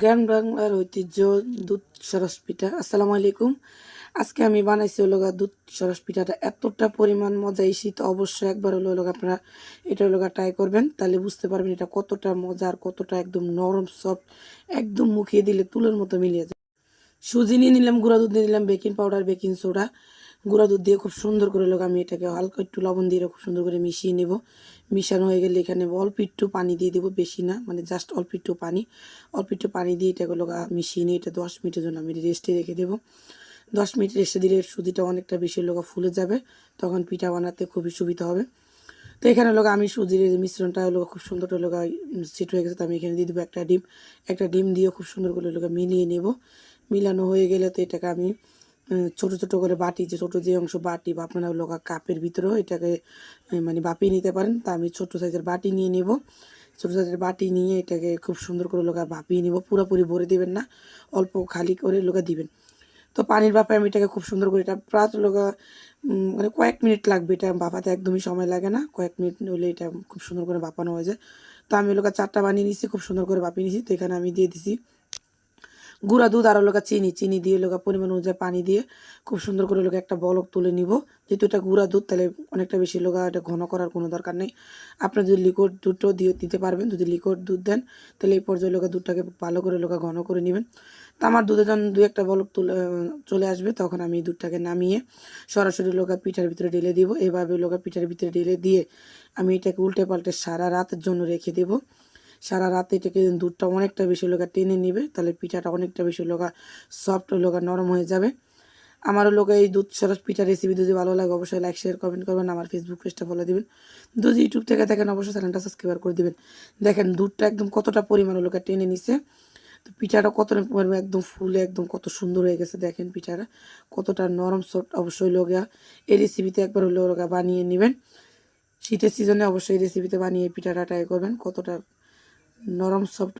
গ্রাম বাংলার ঐতিহ্য দুধ সরস পিঠা। আসসালামু আলাইকুম। আজকে আমি বানাইছি হলো দুধ সরস পিঠাটা। এতটা পরিমাণ মজা এই শীত অবশ্যই একবার হলো হলো আপনারা এটা হলো ট্রাই করবেন, তাহলে বুঝতে পারবেন এটা কতটা মজা আর কতটা একদম নরম সফট একদম মুখিয়ে দিলে তুলোর মতো মিলিয়ে যায়। সুজি নিয়ে নিলাম, গুঁড়া দুধ নিয়ে নিলাম বেকিং পাউডার বেকিং সোডা গুঁড়া দুধ দিয়ে খুব সুন্দর করে লোক, আমি এটাকে হালকা একটু লবণ দিয়ে খুব সুন্দর করে মিশিয়ে নেব। মিশানো হয়ে গেলে এখানে অল্প একটু পানি দিয়ে দেবো, বেশি না মানে জাস্ট অল্প একটু পানি। অল্প একটু পানি দিয়ে এটাকে লোক মিশিয়ে নিয়ে এটা দশ মিনিটের জন্য আমি রেস্টে রেখে দেবো। দশ মিনিট রেস্টে দিলে সুজিটা অনেকটা বেশি লোক ফুলে যাবে, তখন পিঠা বানাতে খুবই সুবিধা হবে। তো এখানে লোক, আমি সুজির মিশ্রণটা হলো খুব সুন্দর লোক সেট হয়ে গেছে, তো আমি এখানে দিয়ে দেবো একটা ডিম। একটা ডিম দিয়ে খুব সুন্দর করে লোক, মিলিয়ে নেব। মিলানো হয়ে গেলে তো এটাকে আমি ছোট ছোট করে বাটি, যে ছোট যে অংশ বাটি, বা আপনারা লোক কাপের ভিতরেও এটাকে মানে বাপিয়ে নিতে পারেন। তা আমি ছোট সাইজের বাটি নিয়ে নেব। ছোটো সাইজের বাটি নিয়ে এটাকে খুব সুন্দর করে লোকা বাপিয়ে নিব। পুরোপুরি ভরে দিবেন না, অল্প খালি করে লোকা দিবেন। তো পানির বাপে আমি এটাকে খুব সুন্দর করে, এটা প্রায় লোকা মানে কয়েক মিনিট লাগবে। এটা বাপাতে একদমই সময় লাগে না, কয়েক মিনিট হলে এটা খুব সুন্দর করে বাপানো হয়ে যায়। তো আমি লোকা চারটা বানিয়ে নিছি, খুব সুন্দর করে বাপিয়ে নিছি। তো এখানে আমি দিয়ে দিছি গুঁড়া দুধ আর লোকা চিনি চিনি দিয়ে লোকা পরিমাণ অনুযায়ী পানি দিয়ে খুব সুন্দর করে লোকা একটা বলক তুলে নিব। যেহেতু এটা গুঁড়া দুধ, তাহলে অনেকটা বেশি লোকা এটা ঘন করার কোনো দরকার নেই। আপনি যদি লিকুইড দুধটাও দিয়ে দিতে পারবেন, যদি লিকুইড দুধ দেন, তাহলে এই পর্যায়ে লোকা দুধটাকে ভালো করে লোকা ঘন করে নেবেন। তো আমার দুধে যখন দু একটা বলক তুলে, চলে আসবে, তখন আমি দুধটাকে নামিয়ে সরাসরি লোকা পিঠার ভিতরে ঢেলে দিব। এভাবে লোকা পিঠার ভিতরে ঢেলে দিয়ে আমি এটাকে উল্টে পাল্টে সারা রাতের জন্য রেখে দেবো। সারা রাতে এটাকে দুধটা অনেকটা বেশি লোকা টেনে নিবে, তাহলে পিঠাটা অনেকটা বেশি লোকা সফট লোকা নরম হয়ে যাবে। আমারও লোক এই দুধ সরস পিঠা রেসিপি যদি ভালো লাগে, অবশ্যই লাইক শেয়ার কমেন্ট করবেন, আমার ফেসবুক পেজটা ফলো দিবেন। যদি ইউটিউব থেকে দেখেন, অবশ্যই চ্যানেলটা সাবস্ক্রাইব করে দিবেন। দেখেন, দুধটা একদম কতটা পরিমাণ লোকা টেনে নিছে। তো পিঠাটা কতটা পরিমাণ একদম ফুলে, একদম কত সুন্দর হয়ে গেছে, দেখেন পিঠাটা। কতটা নরম সফট অবশ্যই লোকা এই রেসিপিতে একবার লোকা বানিয়ে নেবেন। শীতের সিজনে অবশ্যই রেসিপিতে বানিয়ে পিঠাটা ট্রাই করবেন, কতটা নরম সফট